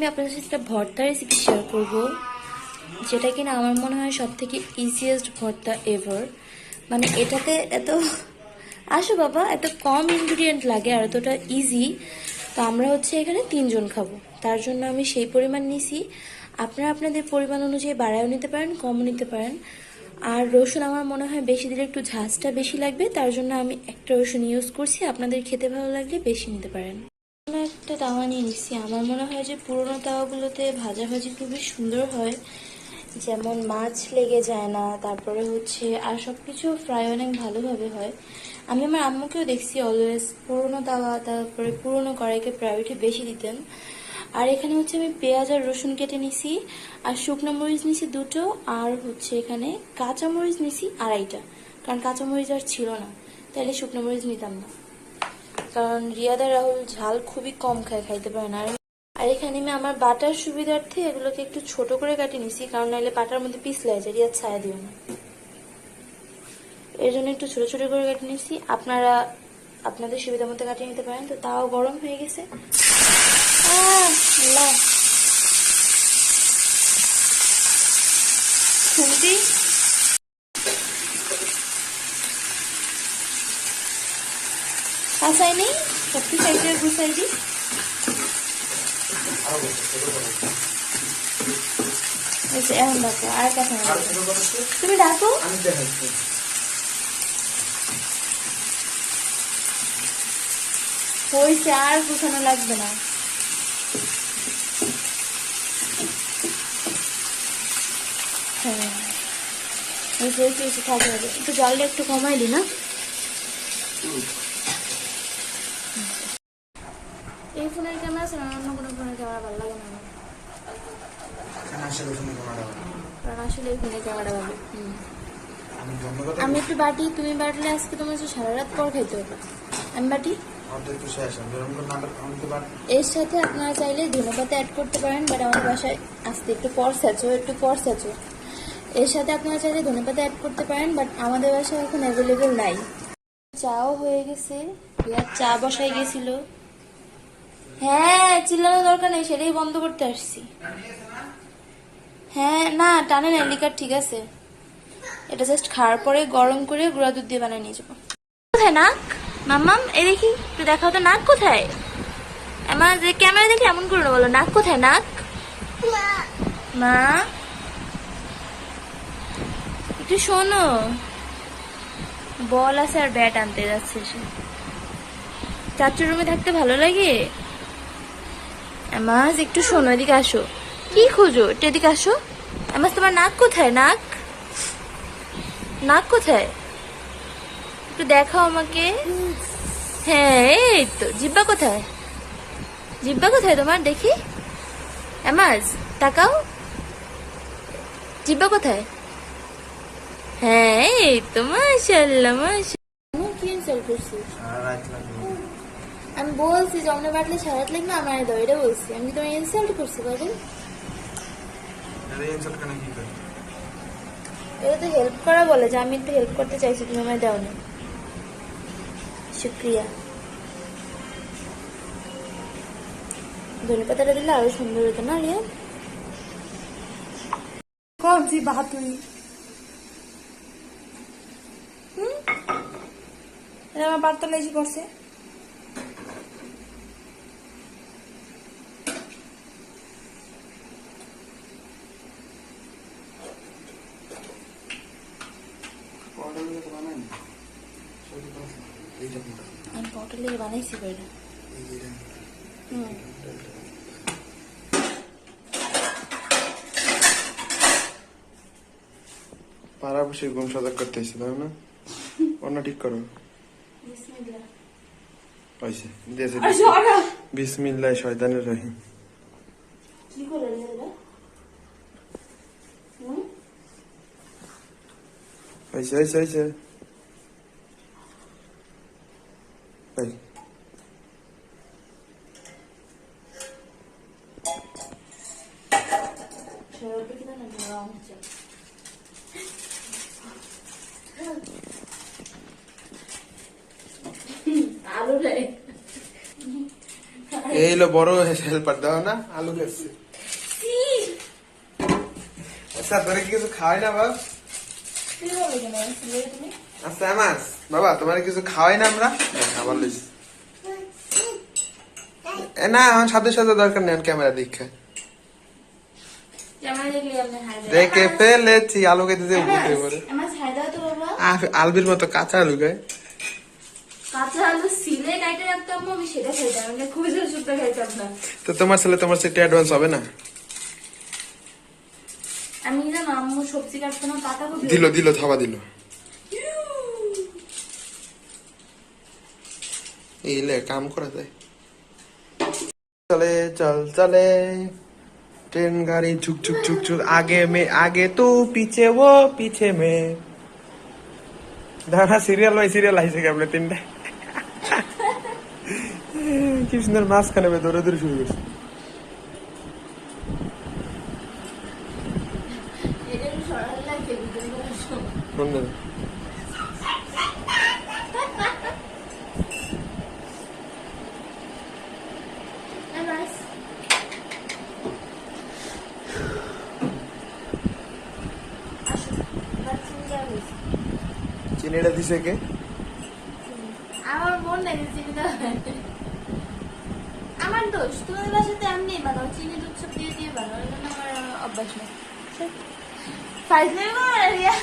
আমি আপনাদের সাথে একটা ভর্তা রেসিপি শেয়ার করব, যেটা কিনা আমার মনে হয় সব থেকে ইজিয়েস্ট ভর্তা এভার মানে এটাতে এত, আসো বাবা, এত কম ইনগ্রিডিয়েন্ট লাগে আর এতটা ইজি তো আমরা হচ্ছে এখানে তিনজন খাব। তার জন্য আমি সেই পরিমাণ নিছি। আপনারা আপনাদের পরিমাণ অনুযায়ী বাড়ায়ও নিতে পারেন, কমও নিতে পারেন। আর রসুন আমার মনে হয় বেশি দিলে একটু ঝাঁজটা বেশি লাগবে, তার জন্য আমি একটা রসুন ইউজ করছি। আপনাদের খেতে ভালো লাগলে বেশি নিতে পারেন। একটা তাওয়া নিয়ে নিচ্ছি। আমার মনে হয় যে পুরোনো তাওয়াগুলোতে ভাজাভাজি খুবই সুন্দর হয়। যেমন মাছ লেগে যায় না, তারপরে হচ্ছে আর সব কিছু ফ্রাই অনেক ভালোভাবে হয়। আমি আমার আম্মুকেও দেখছি অলওয়েজ পুরোনো তাওয়া, তারপরে পুরোনো কড়াইকে প্রায়োরিটি বেশি দিতেন। আর এখানে হচ্ছে আমি পেঁয়াজ আর রসুন কেটে নিছি, আর শুকনো মরিচ নিছি দুটো, আর হচ্ছে এখানে কাঁচা মরিচ নিছি আড়াইটা। কারণ কাঁচা মরিচ আর ছিল না তাহলে শুকনো মরিচ নিতাম না। কারণ রিয়াদা রাহুল ঝাল খুবই কম খায় খাইতে পারে না। আর এখানে আমি আমার বাটার সুবিধার্থে এগুলোকে একটু ছোট করে কাটি নিছি কারণ নাহলে পাটার মধ্যে পিছলে যায় রিয়াদ ছায়া দিও না। এর জন্য একটু ছোট ছোট করে কেটে নিছি। আপনারা আপনাদের সুবিধা মতো কাটিয়ে নিতে পারেন। তো তাও গরম হয়ে গেছে। আহ, সাইডে গুছাই দিই এই এখন ডাকো আর কথা তুমি ডাকো। আমি হয়েছে, আর গুছানো লাগবে না। হ্যাঁ। হয়েছে একটু জলটা একটু কমাই দি না এই ফোনের ক্যামেরা আছে না অন্য কোনো ফোনের ক্যামেরা ভালো লাগে না কারণ আসলে এই ফোনের ক্যামেরা ভালো। আমি একটু বাটি তুমি বাটলে আজকে তোমার সারা রাত পর খাইতে হবে। আমি বাটি? এর সাথে আপনারা চাইলে ধনেপাতা অ্যাড করতে পারেন বাট আমার বাসায় আসতে একটু পর সাচো একটু পর সাচো এর সাথে আপনারা চাইলে ধনেপাতা অ্যাড করতে পারেন বাট আমাদের বাসায় এখন অ্যাভেলেবেল নাই। চাও হয়ে গেছে চা বসাই গেছিল। হ্যাঁ চিল্লানো দরকার নেই, সেটাই বন্ধ করতে আসছি। হ্যাঁ না, টানে না লিকার ঠিক আছে। এটা জাস্ট খাওয়ার পরে গরম করে গুঁড়া দুধ দিয়ে বানিয়ে নিয়ে যাব। কোথায় নাক? মাম্মাম, এই দেখি, একটু দেখাও তো, নাক কোথায়? আমার যে ক্যামেরা দেখে এমন করে বলো, নাক কোথায়, নাক? মা? একটু শোনো। বল আছে আর ব্যাট আনতে যাচ্ছে সে। চাচুর রুমে থাকতে ভালো লাগে? আমাজ একটু শোনো এদিকে আসো। কি খোঁজো? একটু এদিকে আসো। আমাজ তোমার নাক কোথায়? নাক? নাক কোথায়? একটু দেখাও আমাকে। হ্যাঁ এই তো জিব্বা কোথায়? জিব্বা কোথায় তোমার? দেখি। এমাজ তাকাও। জিব্বা কোথায়? হ্যাঁ এই তো মাশাল্লাহ মাশাল্লাহ কি ইনসাল্ট করছিস আমি বলছি জমনে বাটলে সারাত লাগবে আমার দাও এটা বলছি। আমি তোমার ইনসাল্ট করছি বাবু এটা তো হেল্প করা বলে যে আমি একটু হেল্প করতে চাইছি তুমি আমায় দাও না। শুক্রিয়া। ধনে পাতাটা দিলে আরও সুন্দর হতো না রিয়া? কোন জি বাহাতুই হুম? আমার পাতলা এসে পড়ছে আমি পটলে বানাইছি হুম। পাড়া বসে ঘুম সজাগ করতেছি তাই না? অন্য ঠিক করো। হয়েছে দিয়েছে বিসমিল্লাহ শয়তানের রহিম। কি করে রে এরা? হয়েছে হয়েছে হয়েছে এই, আলু রে এই হলো বড় হেল্পার দাও না আলু গেছে আচ্ছা তোরে কি কিছু খাওয়াই না বাবা আচ্ছা আমার বাবা তোমার কিছু খাওয়াই না আমরা না আমার সাথে সাথে দরকার নেই ক্যামেরা দেখে দেখে ফেলেছি আলু খেতে আ- আলবির মতো কাঁচা আলু গায়ে না তো তোমার ছেলে তোমার সেটা অ্যাডভান্স হবে না? আমি আম্মু সবজি কাটতো না পাতা কপি দিল দিল থাবা দিল। এইলে কাম করা যায়। চলে চল চলে। ট্রেন, গাড়ি, ঝুক ঝুক ঝুক ঝুক। আগে মে, আগে তো পিছে ও, পিছে মে। দাঁড়া সিরিয়াল বাই সিরিয়াল আইসে গেলে তিনটা? কি সুন্দর মাঝখানে দৌড়ে দৌড়ে শুরু করছে। কোন Nice. চিনিটা দিছে কে? আমার মন নাই চিনি আমার দোষ তোমাদের বাসাতে এমনি বানাও, চিনি দুধ সব দিয়ে দিয়ে বানাও এই আমার অভ্যাস নেই। রিয়া